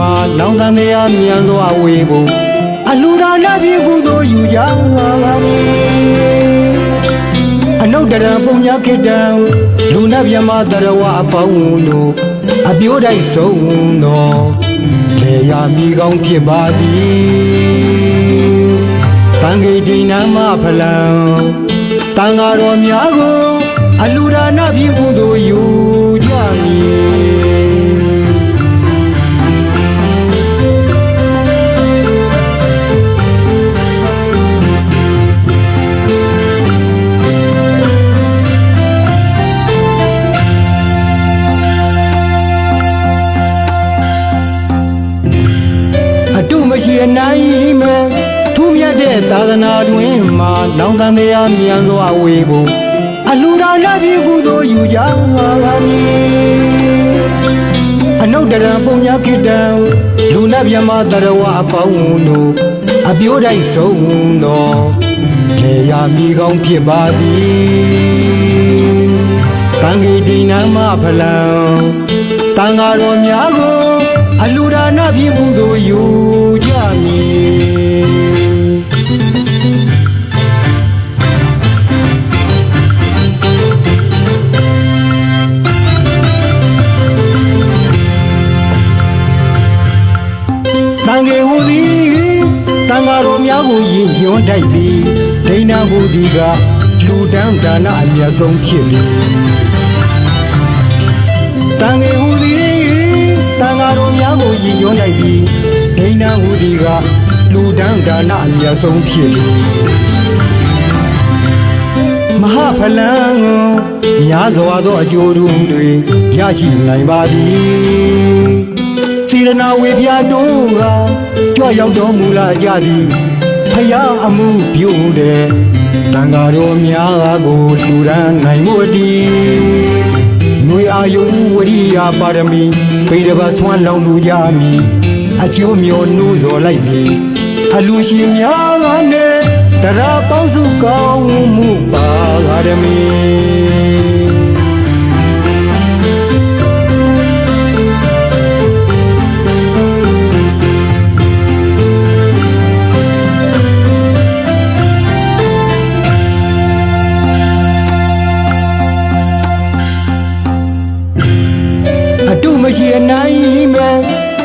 မှာနောင်တန်တရားမြန်စွာဝေဖို့အလူဒါနပြေကုသိုလ်ယူကြပါမည်အနုတ္တရပုံညာခေတ္တံလူနာမြမတရဝအပေါင်းတို့အပြိုးတိုက်ဆုံးသောလေယာမိကောင်းဖြစ်ပါသည်တန်ခေတိနာမဖလံတန်ဃာတော်များကိုအလူဒါနပြေကု မရှိအနိုင်မဲ့ထူးမြတ်တဲ့သာသနာတွင်မှာနောင်တန်တရားမြန်စွာဝေဖို့အလူဒါနပြေကုသိုလ်ယူကြပါမည်အနုတ္တရပုံညာခေတ္တံလူနာမြမတရဝအပေါင်းတို့အပြိုးတိုက်ဆုံးသောလေယာမိကောင်းဖြစ်ပါသည်တန်ခေတိနာမဖလံတန်ဃာတော်များကိုအ လူဒါနဖြင့်ဘုသိုလ်ယူကြမည်တန်ကေဟူသည်တန်ဃာတော်များကိုယဉ်ညွန်းတိုက်သည်ဒိဏဟူသည်ကလူတန်းဒါနအမြတ်ဆုံးဖြစ်သည်တန်ငယ်ဟူသည် တန်ဃာတော်များကိုယဉ်ညွန်းလိုက်သည်ဒိဏဟူသည်ကလူဒန်းဒါနအမြတ်ဆုံးဖြစ်သည်မဟာဖလံကိုများစွာသောအကျိုးတို့တွေရရှိနိုင်ပါသည်စေရနာဝေဖျားတို့ကကြွရောက်တော်မူလာကြသည်ဖယားအမှုပြုတဲ့တန်ဃာတော်များကိုလူရန်နိုင်မှုတည်ຫນွေ အာယုံဝရိယပါရမီဗိဒဘဆွမ်းလောင်လူကြမည်အကျိုးမျောနှိုးစော်လိုက်သည်အလူရှင်များကနဲ့တရာပေါင်းစုကောင်းမှုပါရမီ အနိုင်မဲ့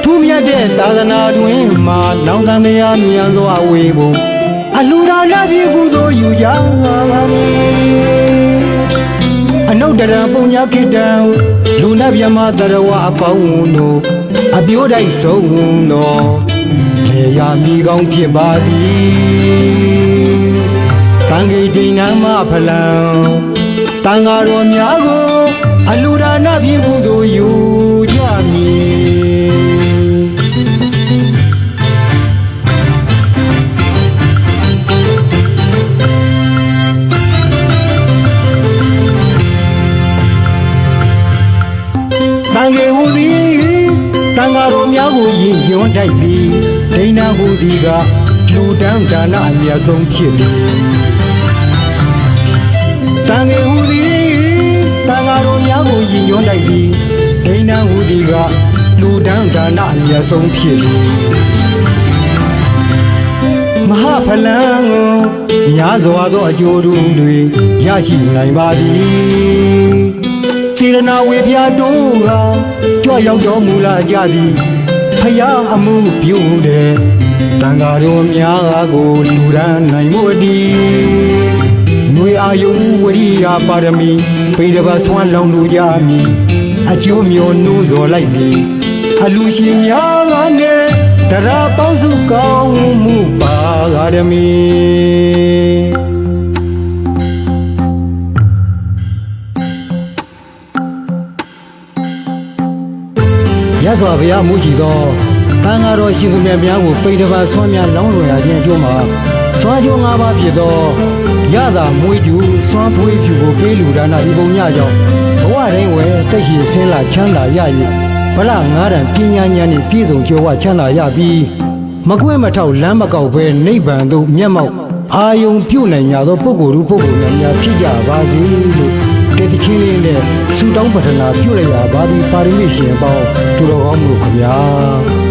ထူးမြတ်တဲ့သာသနာတွင်မှာနောင်တန်တရားမြန်စွာဝေဖို့အလူဒါနပြေကုသိုလ်ယူကြပါမည်အနုတ္တရပုံညာခေတ္တံလူနာမြမတရဝအပေါင်းတို့အပြိုးတိုက်ဆုံးသောလေယာမိကောင်းဖြစ်ပါသည်တန်ခေတိနာမဖလံတန်ဃာတော်များကိုအလူဒါနဖြင့်ကုသိုလ်ယူ န်ကေဟူသည်တန်ဃာတော်များကိုယဉ်ညွန်းတိုက်သည်ဒိဏဟူသည်ကလူတန်းဒါနအမြတ်ဆုံးဖြစ်သည်တန်ငယ်ဟူသည်တန်ဃာတော်များကိုယဉ်ညွန်းလိုက်သည်ဒိဏဟူသည်ကလူဒန်းဒါနအမြတ်ဆုံးဖြစ်သည်မဟာဖလံကိုများစွာသောအကျိုးတို့တွေရရှိနိုင်ပါသည် စေရနာဝေဖျားတို့ကကြွရောက်တော်မူလာကြသည်ဖယားအမှုပြုတဲ့တန်ဃာတော်များကိုလူရန်နိုင်မှုအတည်ຫນွေအာယုံဝရိယပါရမီဗိဒဘဆွမ်းလောင်လူကြမည်အကျိုးမျောနှိုးစော်လိုက်သည်အလူရှင်များကနဲ့တရာပေါင်းစုကောင်းမှုပါရမီ ဘုရားမူရှိသောတန်ဃာတော်ရှင်သူမြတ်များကိုပိဋကပါဆွမ်းများလောင်းလွယ်ရခြင်းအကျိုးမှာဆွမ်းကျိုး၅ပါးဖြစ်သောရသာမွေးကျူစွမ်းဖွေးဖြူကိုပေးလူဒါနာဤပုံညကြောင့်ဘဝတိုင်းဝယ်တက်ရှိဆင်းလာချမ်းသာရ၍ဗလငါးတန်ပညာဉာဏ်နှင့်ပြည့်စုံကြွယ်ဝချမ်းသာရပြီးမကွင်းမထောက်လမ်းမကောက်ဘဲနိဗ္ဗာန်သို့မျက်မှောက်အာယုံပြုတ်နိုင်ကြသောပုဂ္ဂိုလ်တို့ပုဂ္ဂိုလ်များများဖြစ်ကြပါစေလို့ တေသချင်းလေးနဲ့ဆုတောင်းပတနာပြုလိုက်ရပါသည်ပါရမီရှင်ပေါင်းသူတော်ကောင်းမှုခင်ဗျာ